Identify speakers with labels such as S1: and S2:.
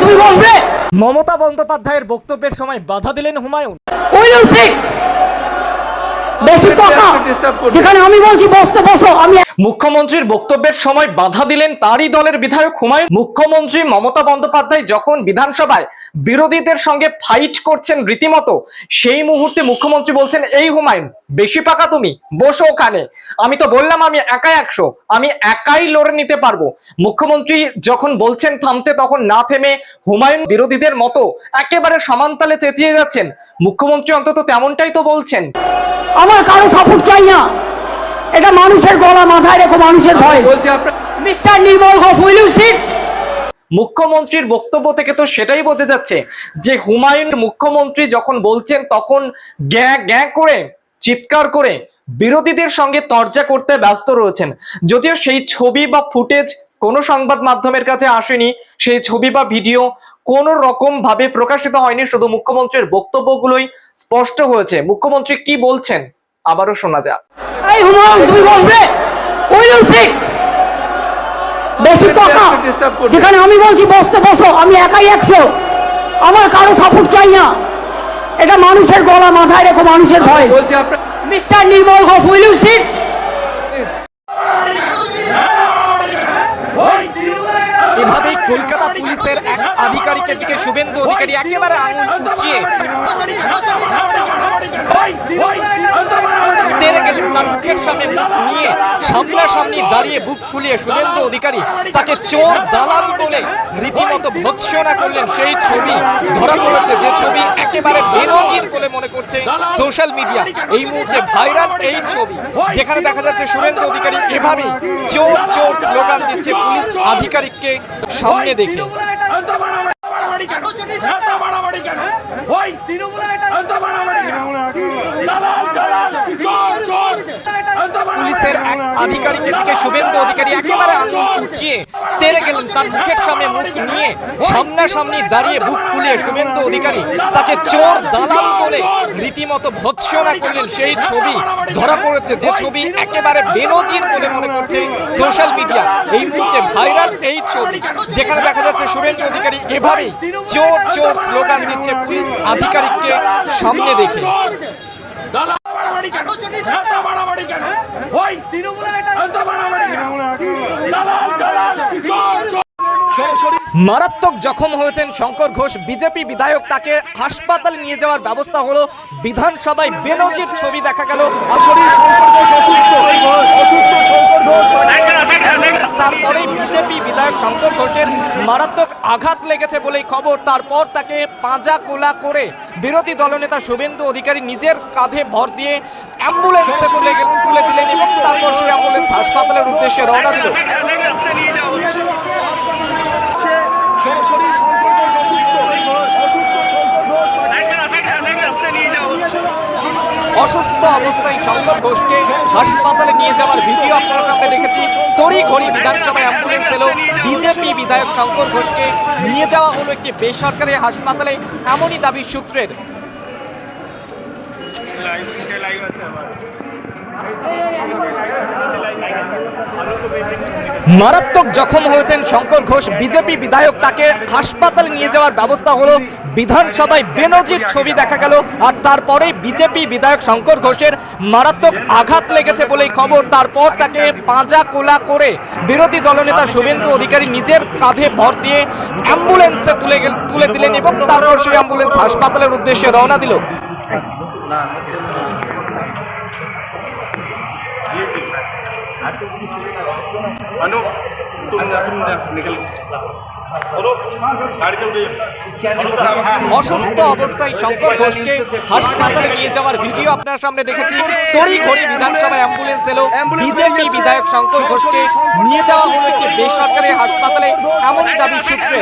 S1: তুমি বসবে।
S2: মমতা বন্দ্যোপাধ্যায়ের বক্তব্যের সময় বাধা দিলেন হুমায়ুন।
S1: বেশি কথা। যেখানে আমি বলছি বসতে বসো আমি
S2: মুখ্যমন্ত্রীর বক্তব্যের সময় বাধা দিলেন তারই দলের বিধায়ক হুমায়ুন। মুখ্যমন্ত্রী মমতা বন্দ্যোপাধ্যায় যখন বিধানসভায় বিরোধীদের সঙ্গে ফাইট করছেন রীতিমতো সেই মুহূর্তে মুখ্যমন্ত্রী বলছেন এই হুমায়ুন বেশি পাকা তুমি বসো ওখানে। আমি তো বললাম আমি একাই একশো আমি একাই লড়ে নিতে পারব। মুখ্যমন্ত্রী যখন বলছেন থামতে তখন না থেমে হুমায়ুন বিরোধীদের মতো একেবারে সমানতালে চেঁচিয়ে যাচ্ছেন। মুখ্যমন্ত্রী অন্তত তেমনটাই তো বলছেন।
S1: আমার কারও সাপোর্ট চাই না। এটা মানুষের গলা মাথায় রেখো মানুষের
S3: voice.
S1: Mister Nirmal Ghosh will you sit
S2: মুখ্যমন্ত্রীর বক্তব্য থেকে তো সেটাই বোঝা যাচ্ছে যে হুমায়ুন মুখ্যমন্ত্রী যখন বলছেন তখন গ্যাঁ গ্যাঁ করে চিৎকার করে বিরোধীদের সঙ্গে তর্জা করতে ব্যস্ত রয়েছেন। যদিও সেই ছবি বা ফুটেজ কোনো সংবাদ মাধ্যমের কাছে আসেনি সেই ছবি বা ভিডিও কোন রকম ভাবে প্রকাশিত হয়নি শুধু মুখ্যমন্ত্রীর বক্তব্যগুলোই স্পষ্ট হয়েছে। মুখ্যমন্ত্রী কি বলছেন? আবারও শোনা যাক।
S1: এই হুমায়ুন তুমি বসবে? Will you sit? বেশি কথা যেখানে আমি বলছি বসতে বসো আমি একাই একশো। আমার কারও সাপোর্ট চাই না। এটা মানুষের গলা মাথায় রেখো মানুষের ভয়
S3: বলছি আপনার
S1: mister Nirmal Ghosh will you
S2: sit Kolkata পুলিশের এক আধিকারিকের দিকে শুভেন্দু অধিকারী একেবারে আঙুল উঁচিয়ে তেরে মুখের সামনে মুখ নিয়ে সামনাসামনি দাঁড়িয়ে বুক ফুলিয়ে শুভেন্দু অধিকারী তাকে চোর দালাল বলে রীতিমতো ভৎসনা করলেন। সেই ছবি ধরা পড়েছে। যে ছবি একেবারে বেনজির বলে মনে করছে সোশ্যাল মিডিয়া। এই মুহূর্তে ভাইরাল এই ছবি, যেখানে দেখা যাচ্ছে শুভেন্দু অধিকারী এভাবেই চোর চোর স্লোগান দিচ্ছে। পুলিশ আধিকারিককে সামনে দেখে। পুলিশের এক আধিকারিকের দিকে শুভেন্দু অধিকারী একেবারে আঙুল উঁচিয়ে তেরে গেলেন। তার মুখের সামনে মুখ নিয়ে সামনাসামনি দাঁড়িয়ে বুক ফুলিয়ে শুভেন্দু অধিকারী তাকে চোর, দালাল বলে রীতিমতো ভৎসনা করলেন। সেই ছবি ধরা পড়েছে। যে ছবি একেবারে বেনজির বলে মনে করছে সোশ্যাল মিডিয়া। এই মুহূর্তে ভাইরাল এই ছবি, যেখানে দেখা যাচ্ছে শুভেন্দু অধিকারী এভাবেই চোর চোর স্লোগান দিচ্ছে পুলিশ আধিকারিককে সামনে দেখে। মারাত্মক জখম হয়েছেন শঙ্কর ঘোষ। বিজেপি বিধায়ক তাকে হাসপাতালে নিয়ে যাওয়ার ব্যবস্থা হলো। বিধানসভায় বেনজির ছবি দেখা গেল। তারপরেই বিজেপি বিধায়ক শঙ্কর ঘোষের মারাত্মক আঘাত লেগেছে বলেই খবর। তারপর তাকে পাঁজা কোলা করে বিরোধী দলনেতা শুভেন্দু অধিকারী নিজের কাঁধে ভর দিয়ে অ্যাম্বুলেন্সে তুলে গেলেন তুলে দিলেন এবং তারপর সেই অ্যাম্বুলেন্স হাসপাতালের উদ্দেশ্যে রওনা দিল। অসুস্থ অবস্থায় শঙ্কর ঘোষকে হাসপাতালে নিয়ে যাওয়ার ভিডিও আপনার সামনে দেখেছি। তড়ি ঘড়ি বিধানসভায় অ্যাম্বুলেন্স এলো। বিজেপি বিধায়ক শঙ্কর ঘোষকে নিয়ে যাওয়া হলো একটি বেসরকারি হাসপাতালে। এমনই দাবি সূত্রের। মারাত্মক জখম হয়েছেন শঙ্কর ঘোষ। বিজেপি বিধায়ক তাকে হাসপাতালে নিয়ে যাওয়ার ব্যবস্থা হলো। বিধানসভায় বেনজির ছবি দেখা গেল। আর তারপরে বিজেপি বিধায়ক শঙ্কর ঘোষের মারাত্মক আঘাত লেগেছে বলেই খবর। তারপর তাকে পাঁজা কোলা করে বিরোধী দলনেতা শুভেন্দু অধিকারী নিজের কাঁধে ভর দিয়ে অ্যাম্বুলেন্সে তুলে তুলে দিলেন এবং তারপর সেই অ্যাম্বুলেন্স হাসপাতালের উদ্দেশ্যে রওনা দিল।
S4: अनु तुम तुम निकल बोलो गाड़ी से उठे
S2: অসুস্থ অবস্থায় শঙ্কর ঘোষকে হাসপাতালে নিয়ে যাওয়ার ভিডিও আপনার সামনে দেখেছি তড়ি ঘড়ি বিধানসভায় অ্যাম্বুলেন্স এলো বিজেপি বিধায়ক শঙ্কর ঘোষকে নিয়ে যাওয়া হলো একটি বেসরকারি হাসপাতালে এমনই দাবি সূত্রে